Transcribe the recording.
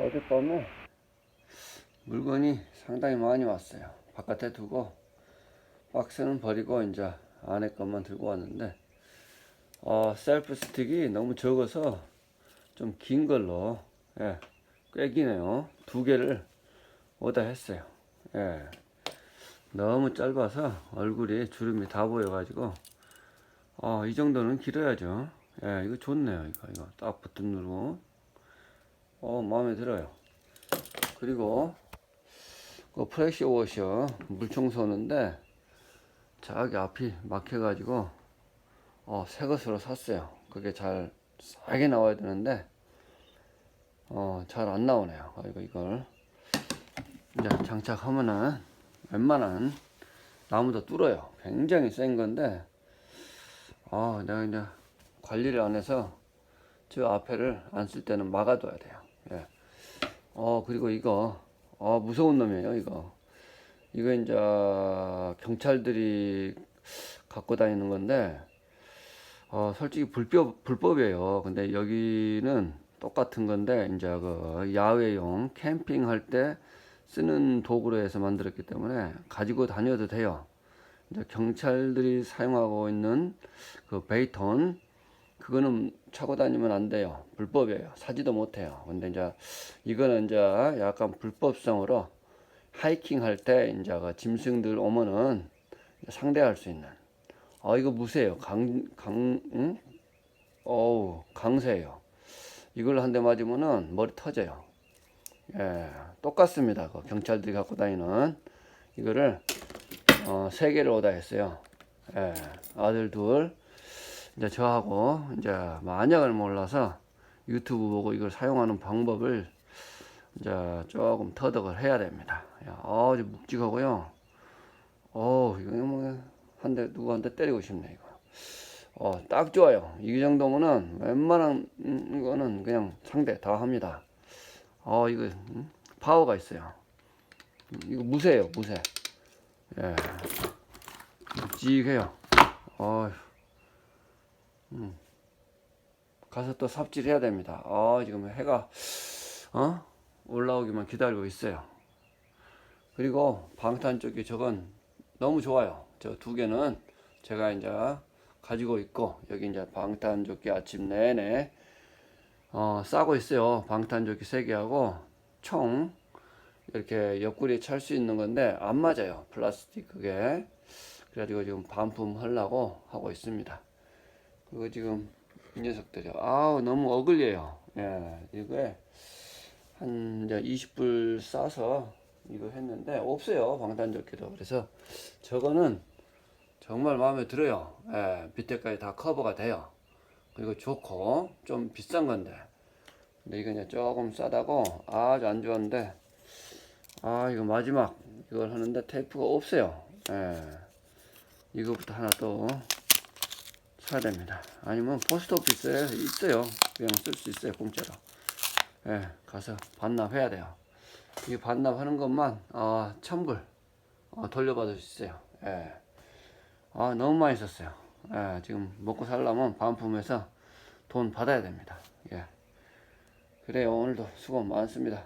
어젯밤에 물건이 상당히 많이 왔어요. 바깥에 두고 박스는 버리고 이제 안에 것만 들고 왔는데 어, 셀프 스틱이 너무 적어서 좀 긴 걸로 예, 꽤 기네요. 두 개를 오다 했어요. 예. 너무 짧아서 얼굴이 주름이 다 보여가지고 어, 이 정도는 길어야죠. 예, 이거 좋네요. 이거 이거 딱 버튼 누르고 어 마음에 들어요. 그리고 그 프레시 워셔 물 청소하는데 저기 앞이 막혀가지고 어, 새 것으로 샀어요. 그게 잘 싸게 나와야 되는데 어, 잘 안 나오네요. 이거 이걸 이제 장착하면은 웬만한 나무도 뚫어요. 굉장히 센 건데 아, 내가 이제 관리를 안 해서 저 앞에를 안 쓸 때는 막아둬야 돼요. 예. 어, 그리고 이거, 어, 무서운 놈이에요, 이거. 이거 이제 경찰들이 갖고 다니는 건데, 어, 솔직히 불법, 불법이에요. 근데 여기는 똑같은 건데, 이제 그 야외용 캠핑할 때 쓰는 도구로 해서 만들었기 때문에 가지고 다녀도 돼요. 경찰들이 사용하고 있는 그 베이톤 그거는 차고 다니면 안 돼요. 불법이에요. 사지도 못해요. 근데 이제 이거는 이제 약간 불법성으로 하이킹 할 때 이제 그 짐승들 오면은 상대할 수 있는. 아 이거 무쇠예요. 강, 강, 응? 어우 강세예요. 이걸 한 대 맞으면은 머리 터져요. 예, 똑같습니다. 그 경찰들이 갖고 다니는 이거를 어, 세 개를 오다 했어요. 예, 아들 둘. 이제 저하고 이제 만약을 몰라서 유튜브 보고 이걸 사용하는 방법을 이제 조금 터득을 해야 됩니다. 야, 아주 묵직하고요. 어, 이거 뭐한 대 누구 한 대 때리고 싶네 이거. 어, 딱 좋아요. 이 정도면은 웬만한 음, 거는 그냥 상대 다 합니다. 어, 이거 음, 파워가 있어요. 음, 이거 무쇠예요, 무쇠. 예. 묵직해요. 어, 음. 가서 또 삽질해야 됩니다. 아, 지금 해가, 어? 올라오기만 기다리고 있어요. 그리고 방탄 쪽이 저건 너무 좋아요. 저 두 개는 제가 이제 가지고 있고, 여기 이제 방탄 조끼 아침 내내, 어, 싸고 있어요. 방탄 조끼 세 개하고, 총, 이렇게 옆구리에 찰 수 있는 건데, 안 맞아요. 플라스틱 그게. 그래가지고 지금 반품 하려고 하고 있습니다. 그거 지금 이 녀석들이요. 아우 너무 어글려요. 예, 이거에 한 이제 20불 싸서 이거 했는데 없어요 방탄조끼도. 그래서 저거는 정말 마음에 들어요. 예, 밑에까지 다 커버가 돼요. 그리고 좋고 좀 비싼 건데. 근데 이거 이제 조금 싸다고 아주 안 좋았는데 아 이거 마지막 이걸 하는데 테이프가 없어요. 예, 이거부터 하나 또 사야 됩니다. 아니면 포스트 오피스에 있어요. 그냥 쓸 수 있어요. 공짜로. 예, 가서 반납해야 돼요. 이 반납하는 것만, 아, 천불, 어, 돌려받을 수 있어요. 예. 아, 너무 많이 썼어요. 예, 지금 먹고 살려면 반품해서 돈 받아야 됩니다. 예. 그래요. 오늘도 수고 많습니다.